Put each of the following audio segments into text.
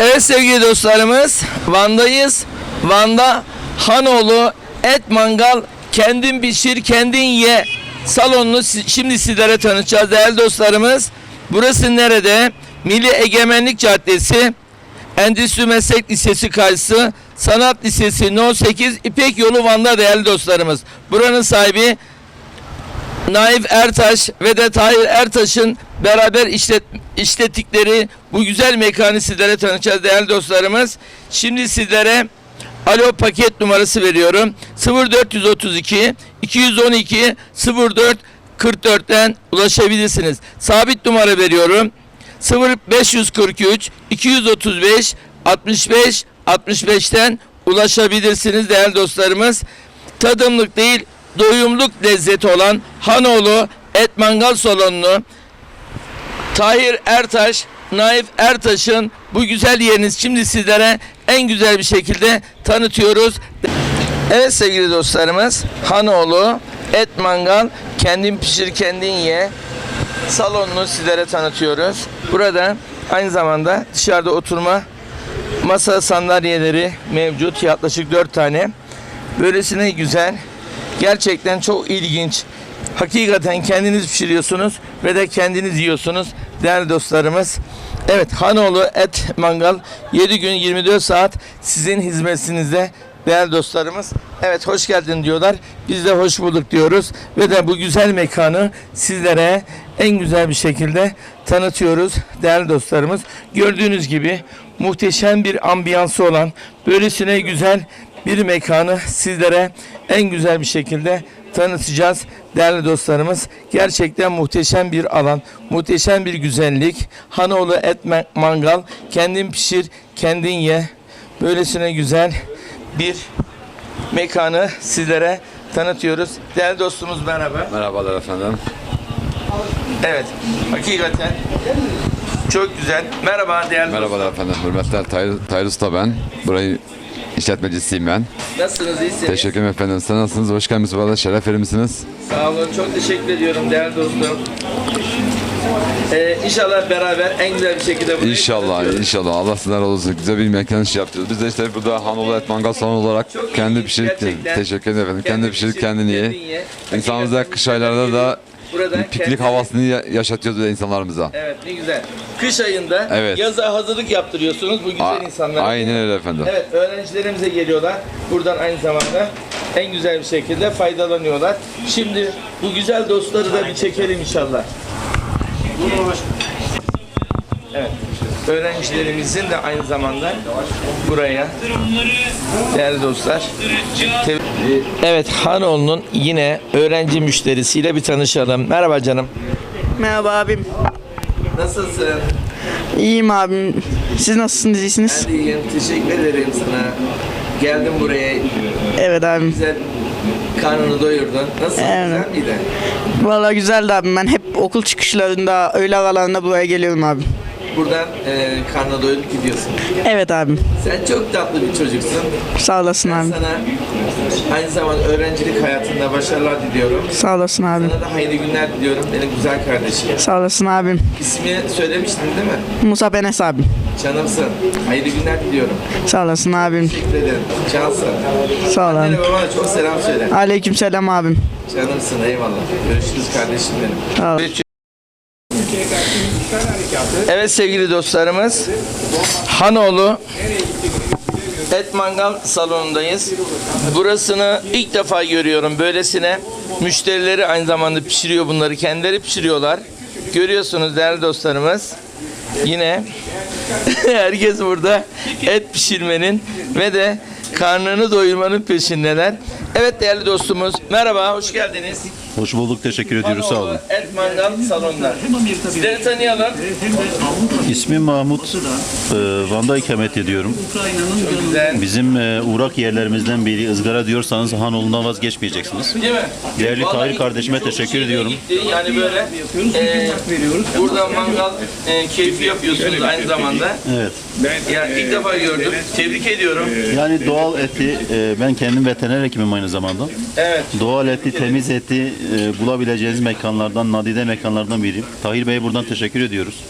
Evet sevgili dostlarımız Van'dayız. Van'da Hanoğlu Et Mangal kendin pişir kendin ye salonunu şimdi sizlere tanıtacağız değerli dostlarımız. Burası nerede? Milli Egemenlik Caddesi Endüstri Meslek Lisesi karşısı Sanat Lisesi No 8 İpek Yolu Van'da değerli dostlarımız. Buranın sahibi Naif Ertaş ve de Tahir Ertaş'ın beraber işlet, işlettikleri bu güzel mekanı sizlere tanıtacağız değerli dostlarımız. Şimdi sizlere alo paket numarası veriyorum. 0432 212 04 44'ten ulaşabilirsiniz. Sabit numara veriyorum. 0543 235 65 65'ten ulaşabilirsiniz değerli dostlarımız. Tadımlık değil doyumluk lezzeti olan Hanoğlu Et Mangal Salonu'nu Tahir Ertaş, Naif Ertaş'ın bu güzel yeriniz şimdi sizlere en güzel bir şekilde tanıtıyoruz. Evet sevgili dostlarımız Hanoğlu Et Mangal kendin pişir kendin ye salonunu sizlere tanıtıyoruz. Burada aynı zamanda dışarıda oturma masa sandalyeleri mevcut yaklaşık 4 tane. Böylesine güzel. Gerçekten çok ilginç. Hakikaten kendiniz pişiriyorsunuz ve de kendiniz yiyorsunuz değerli dostlarımız. Evet Hanoğlu Et Mangal 7 gün 24 saat sizin hizmetinizde değerli dostlarımız. Evet hoş geldin diyorlar. Biz de hoş bulduk diyoruz. Ve de bu güzel mekanı sizlere en güzel bir şekilde tanıtıyoruz değerli dostlarımız. Gördüğünüz gibi muhteşem bir ambiyansı olan böylesine güzel bir mekanı sizlere en güzel bir şekilde tanıtacağız değerli dostlarımız. Gerçekten muhteşem bir alan, muhteşem bir güzellik. Hanoğlu Et Ma- Mangal, kendin pişir, kendin ye. Böylesine güzel bir mekanı sizlere tanıtıyoruz. Değerli dostumuz merhaba. Merhabalar efendim. Evet, hakikaten çok güzel. Merhaba değerli Merhabalar efendim. Hürmetler Tayyar Usta ben. Burayı işletmecisiyim ben. Nasılsınız, iyisiniz? Teşekkür ederim efendim. Sen nasılsınız? Hoş geldiniz. Arada şeref vermişsiniz. Sağ olun, çok teşekkür ediyorum değerli dostum. Ee, inşallah beraber en güzel bir şekilde burayı İnşallah, inşallah. Allah sizler olsun. Güzel bir mekan iş yapıyoruz. Biz de işte burada Hanoğlu Et Mangal Salonu olarak Çok kendi iyi, gerçekten. teşekkür ederim efendim. Kendi pişirip pişir, kendini ye. ye. İnsanımıza kış aylarda da Burada bir piknik kendi- havasını ya- yaşatıyoruz insanlarımıza. Evet ne güzel. Kış ayında Evet. yaza hazırlık yaptırıyorsunuz bu güzel A- insanlara. Aynen öyle efendim. Evet öğrencilerimize geliyorlar. Buradan aynı zamanda en güzel bir şekilde faydalanıyorlar. Şimdi bu güzel dostları da bir çekelim inşallah. Evet. Öğrencilerimizin de aynı zamanda buraya değerli dostlar. Evet Hanoğlu'nun yine öğrenci müşterisiyle bir tanışalım. Merhaba canım. Merhaba abim. Nasılsın? İyiyim abim. Siz nasılsınız? iyisiniz? Ben de iyiyim. Teşekkür ederim sana. Geldim buraya. Evet abim. Güzel karnını doyurdun. Nasıl? Evet. Güzel miydi? Valla güzeldi abim. Ben hep okul çıkışlarında, öğle aralarında buraya geliyorum abim. Buradan e, karnına doyurup gidiyorsun. Evet abim. Sen çok tatlı bir çocuksun. Sağ olasın Ben abim. sana aynı zamanda öğrencilik hayatında başarılar diliyorum. Sağ olasın abim. Sana da hayırlı günler diliyorum benim güzel kardeşim. Sağ olasın abim. İsmini söylemiştin değil mi? Musa Benes abim. Canımsın. Hayırlı günler diliyorum. Sağ olasın abim. Teşekkür ederim. Cansın. Sağ ol Annene abim. babana çok selam söyle. Aleyküm selam abim. Canımsın eyvallah. Görüşürüz kardeşim benim. Sağ ol. Evet sevgili dostlarımız Hanoğlu Et Mangal salonundayız. Burasını ilk defa görüyorum. Böylesine müşterileri aynı zamanda pişiriyor bunları. Kendileri pişiriyorlar. Görüyorsunuz değerli dostlarımız. Yine herkes burada et pişirmenin ve de karnını doyurmanın peşindeler. Evet değerli dostumuz merhaba hoş geldiniz. Hoş bulduk, teşekkür ediyoruz, sağ olun. Mangal salonunda. Sizleri tanıyalım. İsmim Mahmut, e, Van'da ikamet ediyorum. Bizim e, uğrak yerlerimizden biri ızgara diyorsanız Hanoğlu'ndan vazgeçmeyeceksiniz. Değil mi? Değerli Vallahi Tahir kardeşime teşekkür ediyorum. gitti. Yani böyle e, burada mangal e, keyfi yapıyorsunuz aynı zamanda. Evet. Ya ilk defa gördüm. Tebrik ediyorum. Yani doğal eti, e, ben kendim veteriner hekimim aynı zamanda. Evet. Doğal eti, temiz eti e, bulabileceğiniz mekanlardan, nadide mekanlardan biri. Tahir Bey'e buradan teşekkür ediyoruz.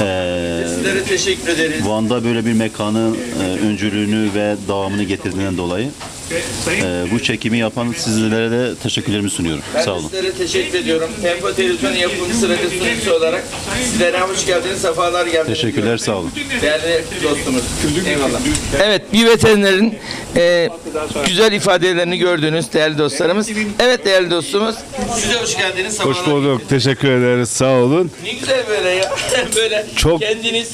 E, sizlere teşekkür ederiz. Van'da böyle bir mekanın e, öncülüğünü ve devamını getirdiğinden dolayı e, bu çekimi yapan sizlere de teşekkürlerimi sunuyorum. Ben Sağ de olun. sizlere teşekkür ediyorum. Tempo Televizyon yapımcısı ve sunucusu olarak sizlere hoş geldiniz, sefalar geldiniz. Teşekkürler, sağ olun. Değerli dostumuz. Eyvallah. Evet, bir veterinerin e, güzel ifadelerini gördünüz değerli dostlarımız. Evet değerli dostumuz, size hoş geldiniz. Hoş sefalar bulduk. Teşekkür ederiz. Sağ olun. Ne güzel böyle ya. böyle Çok- kendiniz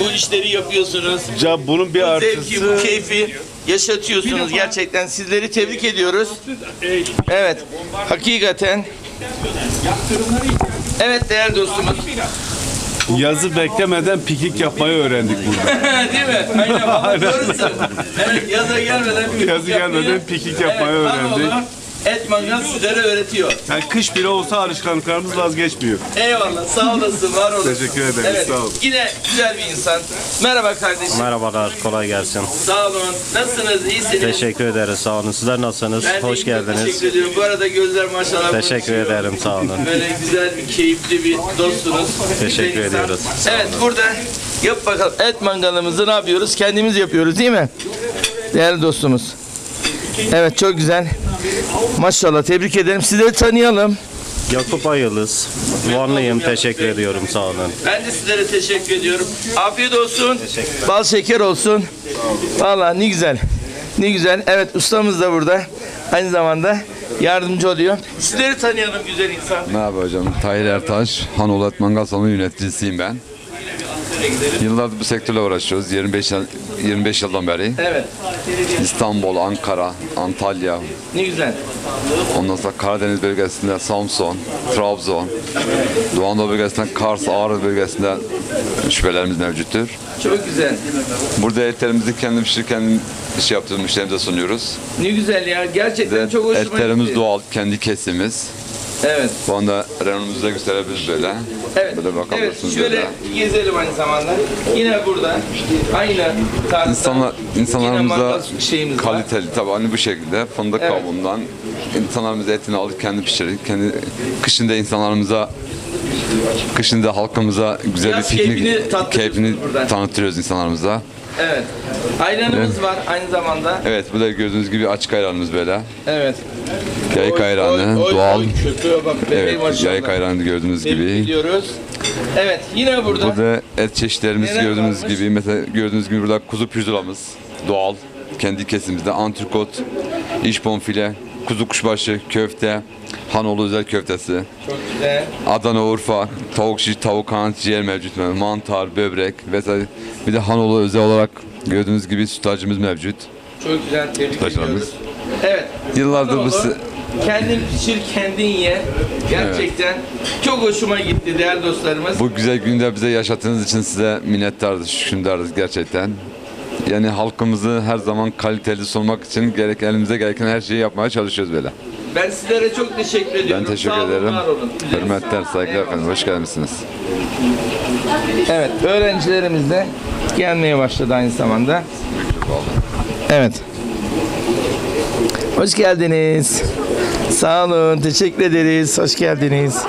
bu işleri yapıyorsunuz. Ya bunun bir Bu zevki, bu artısı keyfi yaşatıyorsunuz gerçekten. Sizleri tebrik ediyoruz. Evet, hakikaten. Evet değerli dostumuz. yazı beklemeden piknik yapmayı öğrendik burada. Değil mi? Aynen doğrusun. Evet yaza gelmeden piknik Yazı gelmeden yapmayı- piknik yapmayı evet, öğrendik. Anadolu Et mangal sizlere öğretiyor. Yani kış bile olsa alışkanlıklarımız vazgeçmiyor. Eyvallah sağ olasın var olasın. Teşekkür ederiz, Evet, sağ olun. Yine güzel bir insan. Merhaba kardeşim. Merhabalar, kolay gelsin. Sağ olun. Nasılsınız? İyisiniz? Teşekkür ederiz, sağ olun. Sizler nasılsınız? Ben Hoş geldiniz. Teşekkür ediyorum. Bu arada gözler maşallah. Teşekkür konuşuyor. ederim, sağ olun. Böyle güzel bir keyifli bir dostsunuz. Teşekkür Güzel insan. ediyoruz. Evet burada yap bakalım et mangalımızı ne yapıyoruz? Kendimiz yapıyoruz değil mi? Değerli dostumuz. Evet çok güzel. Maşallah tebrik ederim. Sizleri tanıyalım. Yakup Ayıldız, Vanlıyım, teşekkür ediyorum, sağ olun. Ben de sizlere teşekkür ediyorum. Afiyet olsun. Bal şeker olsun. Vallahi ne güzel. Ne güzel. Evet ustamız da burada. Aynı zamanda yardımcı oluyor. Sizleri tanıyalım güzel insan. Merhaba hocam. Tahir Ertaş, Hanoğlu Et Mangal Salonu yöneticisiyim ben. Yıllardır bu sektörle uğraşıyoruz. 25 yıl- 25 yıldan beri. Evet. İstanbul, Ankara, Antalya, Ne güzel. ondan sonra Karadeniz bölgesinde Samsun, Trabzon, Doğu Anadolu bölgesinde Kars, Ağrı bölgesinde şüphelerimiz mevcuttur. Çok güzel. Burada etlerimizi kendi pişirip kendi şey yaptığımız müşterimize sunuyoruz. Ne güzel ya. Gerçekten Ve çok hoşuma etlerimiz gitti. doğal, kendi kesimiz. Evet. Bu anda reyonumuzu da gösterebiliriz böyle. Evet. Böyle Evet. bakabilirsiniz Şöyle böyle. gezelim aynı zamanda. Yine burada aynı tarzda. İnsanlar, insanlarımıza kaliteli tabii hani bu şekilde fındık Evet. kabuğundan insanlarımız etini alıp kendi pişirir. Kendi kışında insanlarımıza kışında halkımıza güzel Yaz bir piknik keyfini keyfini tanıtıyoruz insanlarımıza. Evet. Ayranımız var aynı zamanda. Evet bu da gördüğünüz gibi açık ayranımız böyle. Evet. Yayık ayranı, Oy, oy, doğal. oy, köpüğe bak bebeğim Evet maşallah. yayık ayranı gördüğünüz gibi. ediyoruz. Evet yine burada. Burada et çeşitlerimiz Neler gördüğünüz varmış? gibi mesela gördüğünüz gibi burada kuzu pirzolamız doğal kendi kesimizde antrikot, iş bonfile, kuzu kuşbaşı, köfte, Hanoğlu özel köftesi, Çok güzel. Adana Urfa, tavuk şiş, tavuk kanat, ciğer mevcut, mantar, böbrek vesaire. Bir de Hanoğlu özel olarak gördüğünüz gibi sütlacımız mevcut. Çok güzel tebrik ediyoruz. Evet. Yıllardır bu Kendin pişir kendin ye. Gerçekten çok hoşuma gitti değerli dostlarımız. bu güzel günde bize yaşattığınız için size minnettarız, şükürdarız gerçekten. Yani halkımızı her zaman kaliteli sunmak için gerek elimize gereken her şeyi yapmaya çalışıyoruz böyle. Ben sizlere çok teşekkür ediyorum. Ben teşekkür olun, ederim. Hürmetler, saygılar efendim. Hoş gelmişsiniz. Evet, öğrencilerimiz de gelmeye başladı aynı zamanda. Evet. Hoş geldiniz. Sağ olun, teşekkür ederiz. Hoş geldiniz.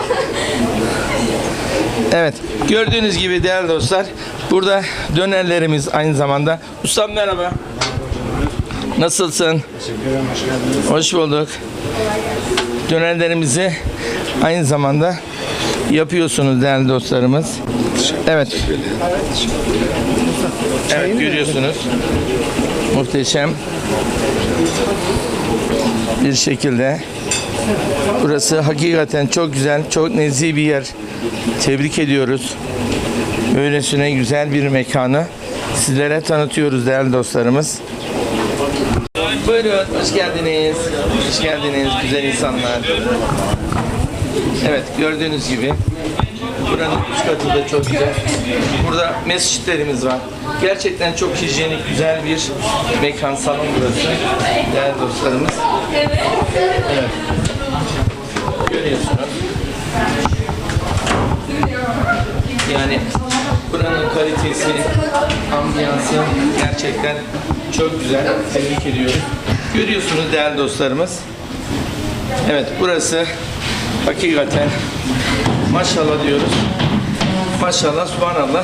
Evet, gördüğünüz gibi değerli dostlar, burada dönerlerimiz aynı zamanda. Ustam merhaba. Nasılsın? Hoş bulduk. Dönerlerimizi aynı zamanda yapıyorsunuz değerli dostlarımız. Evet. Evet görüyorsunuz. Muhteşem bir şekilde. Burası hakikaten çok güzel, çok nezih bir yer. Tebrik ediyoruz. Böylesine güzel bir mekanı sizlere tanıtıyoruz değerli dostlarımız. Buyurun, hoş geldiniz. Hoş geldiniz güzel insanlar. Evet, gördüğünüz gibi buranın üst katı da çok güzel. Burada mescitlerimiz var. Gerçekten çok hijyenik, güzel bir mekan, salon burası. Değerli dostlarımız. Evet. Görüyorsunuz. Yani buranın kalitesi, ambiyansı gerçekten çok güzel. Tebrik ediyorum. Görüyorsunuz değerli dostlarımız. Evet burası hakikaten maşallah diyoruz. Maşallah subhanallah.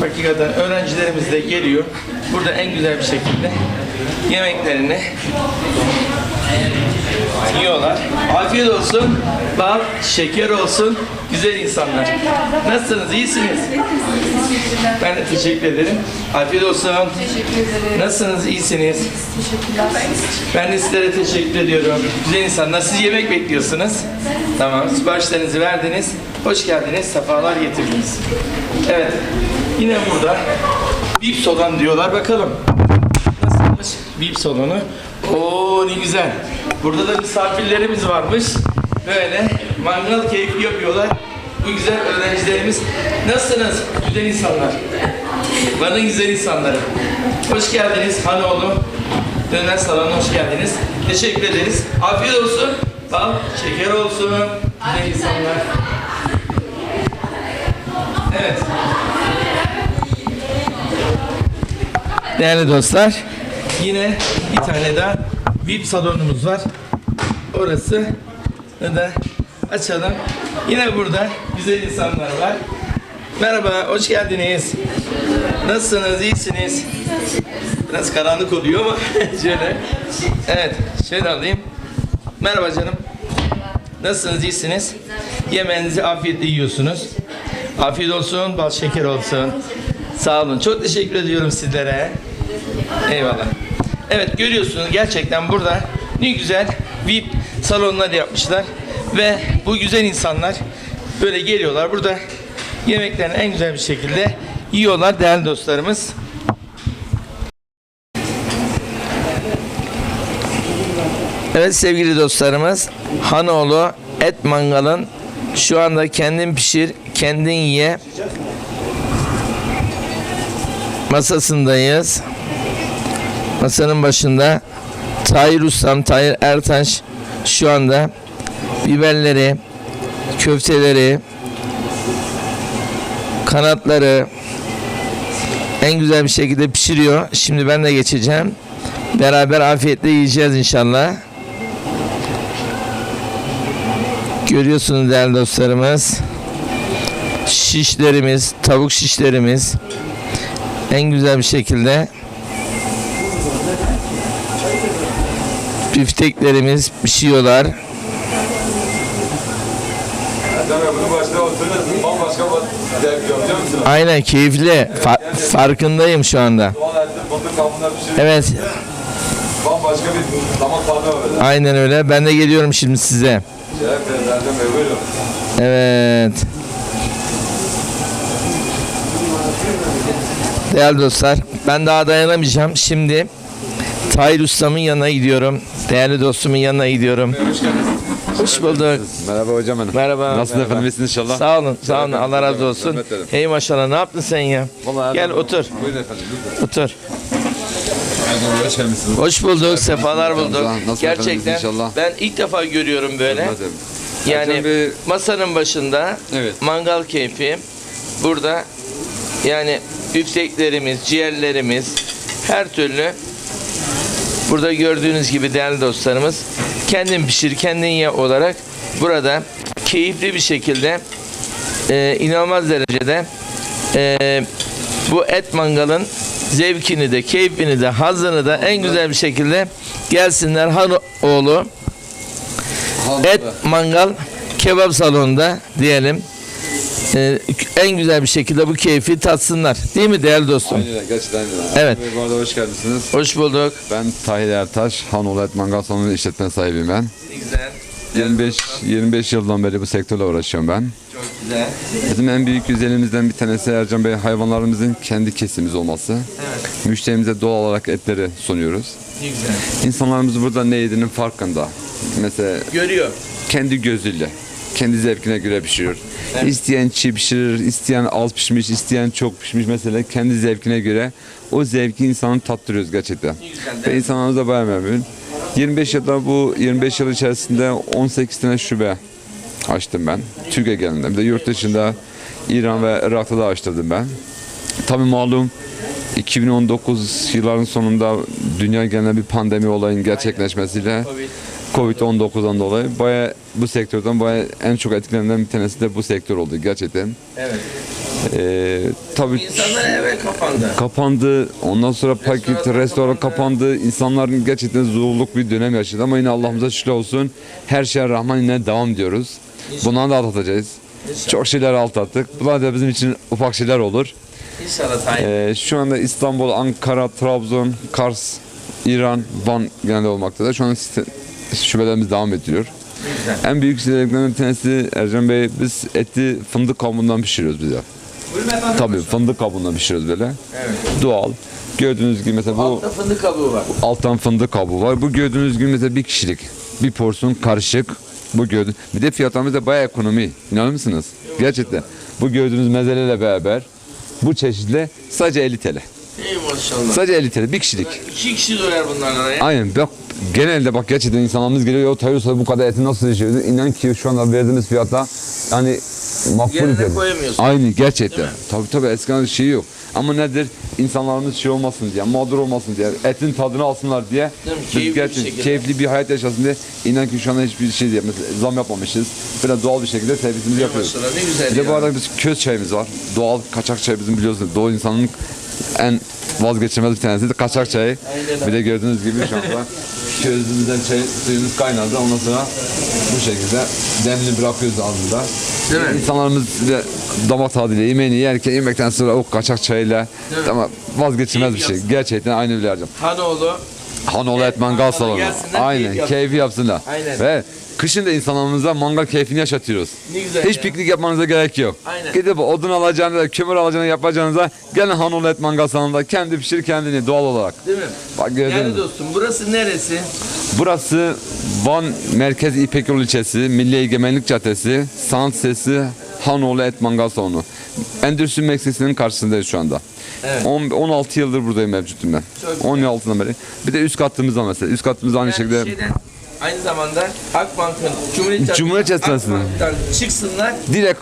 Hakikaten öğrencilerimiz de geliyor. Burada en güzel bir şekilde yemeklerini yiyorlar. Afiyet olsun. Bal, şeker olsun. Güzel insanlar. Nasılsınız? İyisiniz? Ben de teşekkür ederim. Afiyet olsun. Nasılsınız? İyisiniz? Ben de sizlere teşekkür ediyorum. Güzel insanlar. Siz yemek bekliyorsunuz. Tamam. Siparişlerinizi verdiniz. Hoş geldiniz. Sefalar getirdiniz. Evet. Yine burada VIP salon diyorlar. Bakalım. Nasılmış VIP salonu? Oo ne güzel. Burada da misafirlerimiz varmış. Böyle mangal keyfi yapıyorlar. Bu güzel öğrencilerimiz. Nasılsınız güzel insanlar? Bana güzel insanları. Hoş geldiniz Hanoğlu. Döner salonuna hoş geldiniz. Teşekkür ederiz. Afiyet olsun. Bal, şeker olsun. Güzel insanlar. Evet. Değerli dostlar, yine bir tane daha VIP salonumuz var. Orası da açalım. Yine burada güzel insanlar var. Merhaba, hoş geldiniz. Nasılsınız, iyisiniz? Biraz karanlık oluyor ama şöyle. Evet, şöyle alayım. Merhaba canım. Nasılsınız, iyisiniz? Yemeğinizi afiyetle yiyorsunuz. Afiyet olsun, bal şeker olsun. Sağ olun. Çok teşekkür ediyorum sizlere. Eyvallah. Evet görüyorsunuz gerçekten burada ne güzel VIP salonlar yapmışlar ve bu güzel insanlar böyle geliyorlar burada yemeklerini en güzel bir şekilde yiyorlar değerli dostlarımız. Evet sevgili dostlarımız Hanoğlu Et Mangal'ın şu anda kendin pişir kendin ye masasındayız. Masanın başında Tahir Ustam, Tahir Ertaş şu anda biberleri, köfteleri, kanatları en güzel bir şekilde pişiriyor. Şimdi ben de geçeceğim. Beraber afiyetle yiyeceğiz inşallah. Görüyorsunuz değerli dostlarımız. Şişlerimiz, tavuk şişlerimiz en güzel bir şekilde biliyor musun? Aynen keyifli. Fa- farkındayım şu anda. Evet, bambaşka bir damak tadı aynen öyle. Ben de geliyorum şimdi size. Evet. Değerli dostlar, ben daha dayanamayacağım. Şimdi Tahir Ustam'ın yanına gidiyorum. Değerli dostumun yanına gidiyorum. Hoş geldiniz. Hoş bulduk. Merhaba hocam benim. Merhaba. Nasılsın merhaba. efendim? İyisiniz inşallah. Sağ olun, sağ olun. Allah razı olsun. Hey maşallah, ne yaptın sen ya? Vallahi Gel otur, Buyurun efendim. lütfen. otur. Hoş. Hoş bulduk, sefalar bulduk. Nasılsınız Gerçekten inşallah? ben ilk defa görüyorum böyle. Yani Bey- masanın başında Evet. mangal keyfi. Burada yani üfteklerimiz, ciğerlerimiz her türlü burada gördüğünüz gibi değerli dostlarımız kendin pişir kendin ye olarak burada keyifli bir şekilde e, inanılmaz derecede e, bu et mangalın zevkini de keyfini de hazını da en güzel bir şekilde gelsinler Hanoğlu Et mangal kebap salonunda diyelim. Ee, en güzel bir şekilde bu keyfi tatsınlar. Değil mi değerli dostum? Aynen öyle, gerçekten öyle. Evet. Bey, Bu arada hoş geldiniz. Hoş bulduk. Ben Tahir Ertaş, Hanoğlu Et Mangal Salonu işletme sahibiyim ben. Güzel. 25 25 yıldan beri bu sektörle uğraşıyorum ben. Çok güzel. Bizim en büyük güzelliğimizden bir tanesi Ercan Bey hayvanlarımızın kendi kesimiz olması. Evet. Müşterimize doğal olarak etleri sunuyoruz. Ne güzel. İnsanlarımız burada ne yediğinin farkında. Mesela Görüyor. kendi gözüyle, kendi zevkine göre pişiriyor. İsteyen çiğ pişirir, isteyen az pişmiş, isteyen çok pişmiş mesela kendi zevkine göre o zevki insanın tattırıyoruz gerçekten. güzel, Ve insanlarımız da bayağı memnun. 25 yılda bu 25 yıl içerisinde 18 tane şube açtım ben. Türkiye genelinde. Bir de yurt dışında İran ve Irak'ta da açtırdım ben. Tabii malum 2019 yılların sonunda dünya genelinde bir pandemi olayın gerçekleşmesiyle Covid-19'dan dolayı baya bu sektörden baya en çok etkilenen bir tanesi de bu sektör oldu gerçekten. Evet. Ee, tabii İnsanlar eve kapandı. kapandı. Ondan sonra paket, Restoranlar restoran kapandı. kapandı. İnsanların gerçekten zorluk bir dönem yaşadı ama yine Allah'ımıza şükür olsun. Her şeye rağmen yine devam diyoruz. Bundan da atlatacağız. Çok şeyler atlattık. Bunlar da bizim için ufak şeyler olur. İnşallah. Ee, şu anda İstanbul, Ankara, Trabzon, Kars, İran, Van genelde olmaktadır. Şu an şubelerimiz devam ediyor. En büyük şeylerden bir tanesi Ercan Bey biz eti fındık kabuğundan pişiriyoruz bize. Tabii fındık kabuğundan pişiriyoruz böyle. Doğal. Gördüğünüz gibi mesela bu Altta fındık kabuğu var. alttan fındık kabuğu var. Bu gördüğünüz gibi mesela bir kişilik. Bir porsiyon karışık. Bu gördüğünüz. Bir de fiyatlarımız da bayağı ekonomi. İnanır mısınız? Gerçekten. Bu gördüğünüz mezelerle beraber bu çeşitle sadece 50 TL. İyi maşallah. Sadece 50 TL bir kişilik. İki kişi doyar bunlardan araya. Aynen bak genelde bak gerçekten insanlarımız geliyor ya Tayyip bu kadar eti nasıl yaşıyordu? İnan ki şu anda verdiğimiz fiyata yani makbul Yerine fiyat. koyamıyorsun. Aynı gerçekten. Tabii tabii eskiden şey yok. Ama nedir? İnsanlarımız şey olmasın diye, mağdur olmasın diye, etin tadını alsınlar diye. Değil mi? biz Keyifli bir şekilde. keyifli bir hayat yaşasın diye. İnan ki şu anda hiçbir şey diye, mesela zam yapmamışız. Böyle doğal bir şekilde servisimizi yapıyoruz. Maşallah ne güzel Bir de bu ya. arada biz köz çayımız var. Doğal kaçak çay bizim biliyorsunuz. Doğu insanın en vazgeçilmez bir tanesi de kaçak çayı. Bir de gördüğünüz gibi şu anda közümüzden çay suyumuz kaynadı. Ondan sonra bu şekilde demli bırakıyoruz ağzında. Değil mi? İnsanlarımız de damak tadıyla yemeğini yerken yemekten sonra o kaçak çayıyla ama vazgeçilmez bir şey. Gerçekten aynı öyle Ercan. Hanoğlu. Hanoğlu et mangal salonu. gelsinler, keyif Aynen keyfi yapsınlar. Aynen. Ve kışın da insanlarımıza mangal keyfini yaşatıyoruz. Ne güzel Hiç ya. piknik yapmanıza gerek yok. Aynen. Gidip odun alacağınıza, kömür alacağınıza, yapacağınıza gelin Hanoğlu et mangal salonunda kendi pişir kendini doğal olarak. Değil mi? Bak gördünüz Yani mü? dostum burası neresi? Burası Van Merkez İpek Yolu ilçesi, Milli Egemenlik Caddesi, Sanat Sesi, Hanoğlu Et Mangal Salonu. Endüstri Meksisi'nin karşısındayız şu anda. Evet. On- 16 yıldır buradayım mevcutum ben. Çok güzel. 16'dan beri. Bir de üst kattımız var mesela. Üst kattımız aynı Yani şekilde şeyden, aynı zamanda Akbank'ın Cumhuriyet Cumhuriyet Caddesi'nden. Akbank'tan çıksınlar direkt